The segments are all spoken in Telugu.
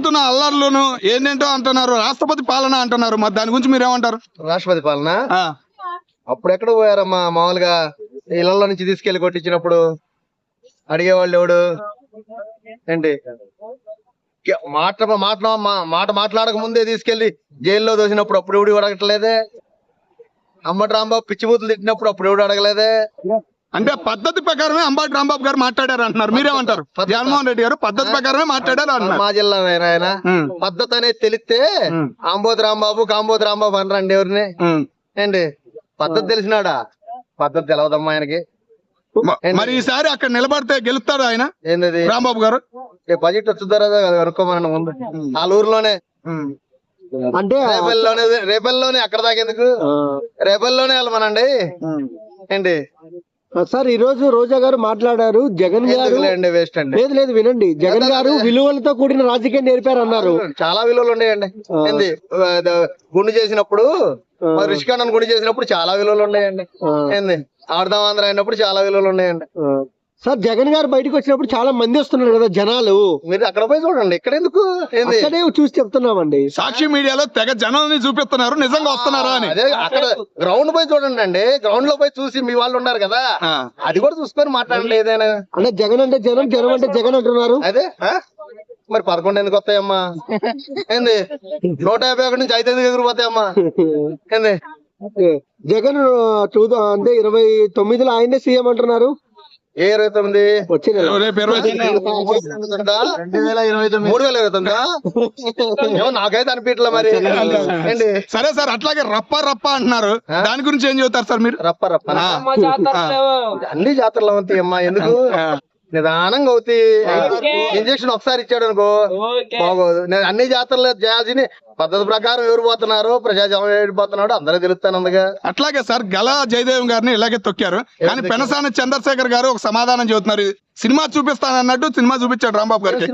జరుగుతున్న అల్లర్లను ఏంటంటో అంటున్నారు? రాష్ట్రపతి పాలన అంటున్నారు. మరి దాని గురించి మీరేమంటారు? రాష్ట్రపతి పాలన? అప్పుడు ఎక్కడ పోయారమ్మా? మామూలుగా ఇళ్ళలో నుంచి తీసుకెళ్ళి కొట్టించినప్పుడు అడిగేవాళ్ళు ఎవడు? ఏంటి? మాట మాట మాట మాట్లాడక ముందే తీసుకెళ్ళి జైల్లో దోసినప్పుడు అప్పుడు ఎవడు అడగట్లేదే? అమ్మటి రాంబాబు పిచ్చిబూతులు తిట్టినప్పుడు అప్పుడు ఎవడు అడగలేదే? అంటే పద్ధతి ప్రకారమే అంబాటి రాంబాబు గారు మాట్లాడారు అంటున్నారు. మీరేమంటారు? జగన్మోహన్ రెడ్డి గారు పద్ధతి ప్రకారమే మాట్లాడారు అంటున్నారు. మా జిల్లా ఆయన. పద్ధతి అనేది తెలిస్తే ఆంబోతు రాంబాబు కాంబోతు రాంబాబు అనరండి ఎవరిని. ఏంటి? పద్ధతి తెలిసినాడా? పద్ధతి తెలవదమ్మా ఆయనకి. మరి ఈసారి అక్కడ నిలబడితే గెలుస్తాడు ఆయన? ఏంది రాంబాబు గారు? ఏ బడ్జెట్ వచ్చుతారా కనుక్కోమని ముందు. వాళ్ళ ఊర్లోనే. అంటే రేపల్లోనే రేపల్లోనే అక్కడ దాకా ఎందుకు? రేపల్లోనే వెళ్ళమనండి. ఏంటి? సార్ ఈ రోజు రోజా గారు మాట్లాడారు. జగన్ గారు ఎందుకులేండి వేస్ట్ అండి. లేదు లేదు వినండి. జగన్ గారు విలువలతో కూడిన రాజకీయం నేర్పారు అన్నారు చాలా విలువలు ఉన్నాయండి. గుండు చేసినప్పుడు రిషికాండన్ గుండు చేసినప్పుడు చాలా విలువలు ఉన్నాయండి. ఏంది ఆడదాం ఆంధ్ర అయినప్పుడు చాలా విలువలు ఉన్నాయండి. సార్ జగన్ గారు బయటకు వచ్చినప్పుడు చాలా మంది వస్తున్నారు కదా జనాలు. మీరు అక్కడ పోయి చూడండి ఇక్కడ ఎందుకు? అక్కడే చూసి చెప్తున్నామండి. సాక్షి మీడియాలో తెగ జనాల్ని చూపిస్తున్నారు నిజంగా వస్తున్నారా అని. అదే అక్కడ గ్రౌండ్ పోయి చూడండి అండి. గ్రౌండ్లో పోయి చూసి మీ వాళ్ళు ఉన్నారు కదా. అది కూడా చూసుకొని మాట్లాడండి ఏదైనా. అంటే జగన్ అంటే జనం జనం అంటే జగన్ అంటున్నారు. అదే? మరి పదకొండు ఎందుకు వస్తాయమ్మా? ఏంది? నూట యాభై ఒకటి నుంచి ఐదు ఎందుకు ఎగిరిపోతాయమ్మా ఏంది? జగన్ చూద్దాం అంటే ఇరవై తొమ్మిదిలో ఆయనే సీఎం అంటున్నారు. ఏ ఇరవై తొమ్మిది? మూడు వేల ఇరవై తొమ్మిదా? నాకైతే అనిపించలే మరి. సరే సార్ అట్లాగే రప్ప రప్ప అంటున్నారు. దాని గురించి ఏం చెబుతారు సార్ మీరు? రప్ప రప్ప. అన్ని జాతరలు అవుతాయి అమ్మా. ఎందుకు? నిదానంగా అవుతాయి ఇంజక్షన్ ఒకసారి ఇచ్చాడు అనుకో. బాగోదు. నేను అన్ని జాతరలు చేయాల్సిన పద్ధతి ప్రకారం ఎవరు పోతున్నారు ప్రజాజనం ఎవరు పోతున్నాడు అందరూ తెలుస్తాను అందుగా అట్లాగే సార్ గల జయదేవ్ గారిని ఇలాగే తొక్కారు. కానీ పెనసాని చంద్రశేఖర్ గారు ఒక సమాధానం చెబుతున్నారు. సినిమా చూపిస్తానన్నట్టు సినిమా చూపించాడు రాంబాబు గారికి.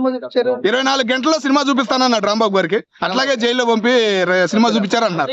ఇరవై నాలుగు గంటల్లో సినిమా చూపిస్తానన్నాడు రాంబాబు గారికి. అట్లాగే జైల్లో పంపి సినిమా చూపించారు అంటున్నారు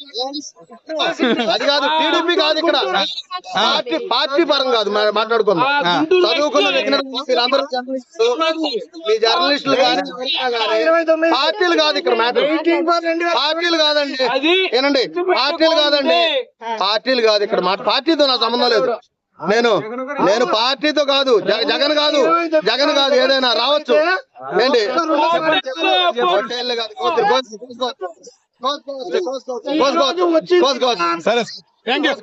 అది కాదు టీడీపీ కాదు ఇక్కడ. పార్టీ పార్టీ పరం కాదు మాట్లాడుకుందాం. చదువుకున్న వీళ్ళందరూ మీ జర్నలిస్టులు కానీ పార్టీలు కాదు ఇక్కడ మ్యాటర్. పార్టీలు కాదండి. ఏనండి పార్టీలు కాదండి. పార్టీలు కాదు ఇక్కడ మాట. పార్టీతో నా సంబంధం లేదు. నేను నేను పార్టీతో కాదు. జగ- జగన్ కాదు. జగన్ కాదు ఏదైనా రావచ్చు. ఏంటి? Buzz, buzz, buzz, buzz, buzz, buzz, buzz, buzz,